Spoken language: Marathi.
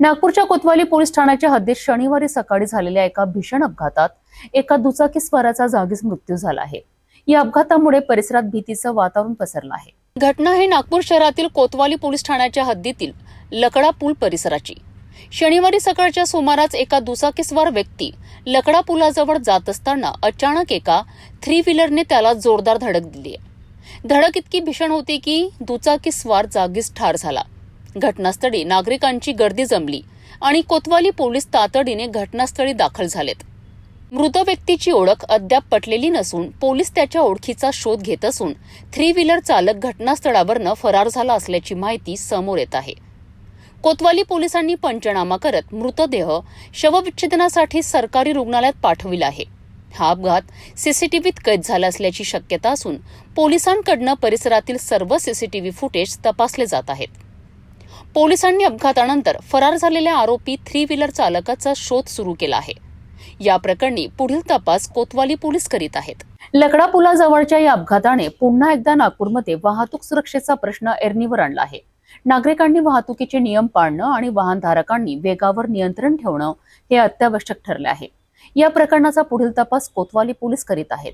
नागपूरच्या कोतवाली पोलीस ठाण्याच्या हद्दीत शनिवारी सकाळी झालेल्या एका भीषण अपघातात एका दुचाकी स्वाराचा जागीच मृत्यू झाला आहे. या अपघातामुळे परिसरात भीतीचं वातावरण पसरलं आहे. घटना ही नागपूर शहरातील कोतवाली पोलीस ठाण्याच्या हद्दीतील लकडा पूल परिसराची. शनिवारी सकाळच्या सुमारास एका दुचाकीस्वार व्यक्ती लकडा पुलाजवळ जात असताना अचानक एका थ्री व्हीलरने त्याला जोरदार धडक दिली धडक इतकी भीषण होती की दुचाकीस्वार जागीच ठार झाला. घटनास्थळी नागरिकांची गर्दी जमली आणि कोतवाली पोलीस तातडीने घटनास्थळी दाखल झालेत. मृत व्यक्तीची ओळख अद्याप पटलेली नसून पोलीस त्याच्या ओळखीचा शोध घेत असून थ्री व्हीलर चालक घटनास्थळावरनं फरार झाला असल्याची माहिती समोर येत आहे. कोतवाली पोलिसांनी पंचनामा करत मृतदेह शवविच्छेदनासाठी सरकारी रुग्णालयात पाठविला आहे. हा अपघात सीसीटीव्हीत कैद झाला असल्याची शक्यता असून पोलिसांकडनं परिसरातील सर्व सीसीटीव्ही फुटेज तपासले जात आहेत. पोलिसांनी अपघातानंतर फरार झालेल्या आरोपी थ्री व्हीलर चालकाचा शोध सुरू केला आहे. या प्रकरणी पुढील तपास कोतवाली पोलीस करीत आहेत. लकडा पुलाजवळच्या या अपघाताने पुन्हा एकदा नागपूरमध्ये वाहतूक सुरक्षेचा प्रश्न एरणीवर आणला आहे. नागरिकांनी वाहतुकीचे नियम पाळणं आणि वाहनधारकांनी वेगावर नियंत्रण ठेवणं हे अत्यावश्यक ठरले आहे. या प्रकरणाचा पुढील तपास कोतवाली पोलीस करीत आहेत.